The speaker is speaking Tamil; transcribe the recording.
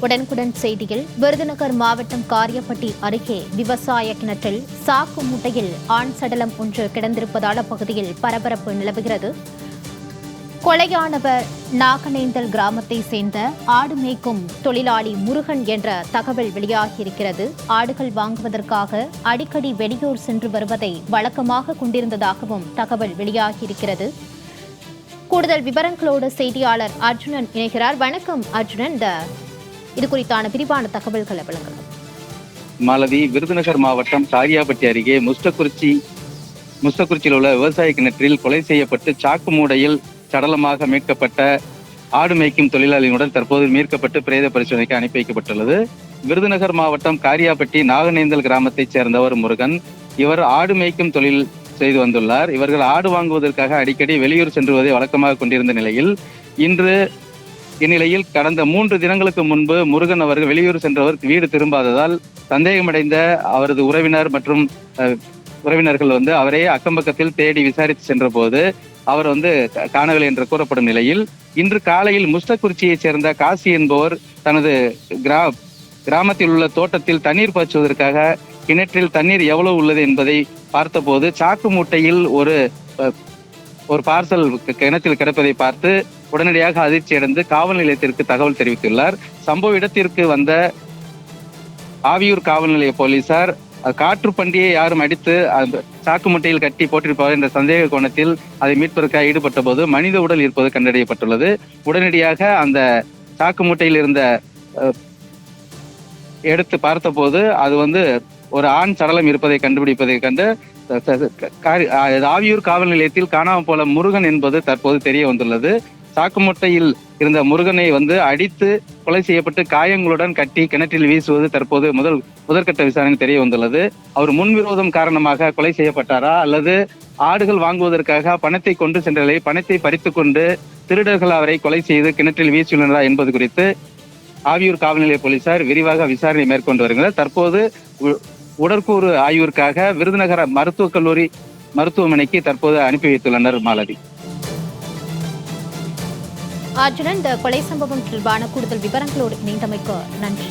உடனுக்குடன் செய்தியில் விருதுநகர் மாவட்டம் காரியப்பட்டி அருகே விவசாய கிணற்றில் சாக்கு மூட்டையில் ஆண் சடலம் ஒன்று கிடந்திருப்பதால் அப்பகுதியில் பரபரப்பு நிலவுகிறது. கொலையானவர் நாகனேந்தல் கிராமத்தை சேர்ந்த ஆடு மேய்க்கும் தொழிலாளி முருகன் என்ற தகவல் வெளியாகியிருக்கிறது. ஆடுகள் வாங்குவதற்காக அடிக்கடி வெளியூர் சென்று வருவதை வழக்கமாக கொண்டிருந்ததாகவும் தகவல் வெளியாகியிருக்கிறது. கூடுதல் விவரங்களோடு செய்தியாளர் அர்ஜுனன் இணைகிறார். வணக்கம் அர்ஜுனன். இந்த இது குறித்தான விரிவான தகவல்களை வழங்கலாம் மாலதி விருதுநகர் மாவட்டம் காரியாபட்டி அருகே முஸ்தகுறிச்சி முஸ்தகுறிச்சியில் உள்ள விவசாய கிணற்றில் கொலை செய்யப்பட்டு சாக்கு மூடையில் சடலமாக மீட்கப்பட்ட ஆடு மேய்க்கும் தொழிலாளியுடன் தற்போது மீட்கப்பட்டு பிரேத பரிசோதனைக்கு அனுப்பி வைக்கப்பட்டுள்ளது. விருதுநகர் மாவட்டம் காரியாபட்டி நாகநேந்தல் கிராமத்தைச் சேர்ந்தவர் முருகன். இவர் ஆடு மேய்க்கும் தொழில் செய்து வந்துள்ளார். இவர்கள் ஆடு வாங்குவதற்காக அடிக்கடி வெளியூர் சென்றுவதை வழக்கமாக கொண்டிருந்த நிலையில் இன்று இந்நிலையில் கடந்த மூன்று தினங்களுக்கு முன்பு முருகன் அவர்கள் வெளியூர் சென்றவர் வீடு திரும்பாததால் சந்தேகமடைந்த அவரது உறவினர் மற்றும் உறவினர்கள் வந்து அவரே அக்கம்பக்கத்தில் தேடி விசாரித்து சென்றபோது அவர் வந்து காணவில்லை என்று கூறப்படும் நிலையில் இன்று காலையில் முஸ்டக்குறிச்சியைச் சேர்ந்த காசி என்பவர் தனது கிரா கிராமத்தில் உள்ள தோட்டத்தில் தண்ணீர் பாய்ச்சுவதற்காக கிணற்றில் தண்ணீர் எவ்வளவு உள்ளது என்பதை பார்த்தபோது சாக்கு மூட்டையில் ஒரு ஒரு பார்சல் கிணத்தில் கிணற்றில் கிடப்பதை பார்த்து உடனடியாக அதிர்ச்சியடைந்து காவல் நிலையத்திற்கு தகவல் தெரிவித்துள்ளார். சம்பவ இடத்திற்கு வந்த ஆவியூர் காவல் நிலைய போலீசார் காற்று பண்டியை யாரும் அடித்து அந்த சாக்கு முட்டையில் கட்டி போட்டிருப்பார் என்ற சந்தேக கோணத்தில் அதை மீட்பதற்காக ஈடுபட்ட போது மனித உடல் இருப்பது கண்டறியப்பட்டுள்ளது. உடனடியாக அந்த சாக்கு மூட்டையில் இருந்த எடுத்து பார்த்தபோது அது வந்து ஒரு ஆண் சடலம் இருப்பதை கண்டுபிடிப்பதை கண்டு க- ஆவியூர் காவல் நிலையத்தில் காணாமல் போல முருகன் என்பது தற்போது தெரிய வந்துள்ளது. சாக்கு மூட்டையில் இருந்த முருகனை வந்து அடித்து கொலை செய்யப்பட்டு காயங்களுடன் கட்டி கிணற்றில் வீசுவது தற்போது முதல் முதற்கட்ட விசாரணை தெரிய வந்துள்ளது. அவர் முன்விரோதம் காரணமாக கொலை செய்யப்பட்டாரா? அல்லது ஆடுகள் வாங்குவதற்காக பணத்தை கொண்டு சென்றதை பணத்தை பறித்து கொண்டு திருடர்கள் அவரை கொலை செய்து கிணற்றில் வீசியுள்ளனரா என்பது குறித்து ஆவியூர் காவல் நிலைய போலீசார் விரிவாக விசாரணை மேற்கொண்டு வருகின்றனர். தற்போது உ- உடற்கூறு ஆய்விற்காக விருதுநகர மருத்துவக் கல்லூரி மருத்துவமனைக்கு தற்போது அனுப்பி வைத்துள்ளனர் மாலதி. அர்ஜுனன் இந்த கொலை சம்பவம் தொடர்பான கூடுதல் விவரங்களோடு இணைந்தமைக்கு நன்றி.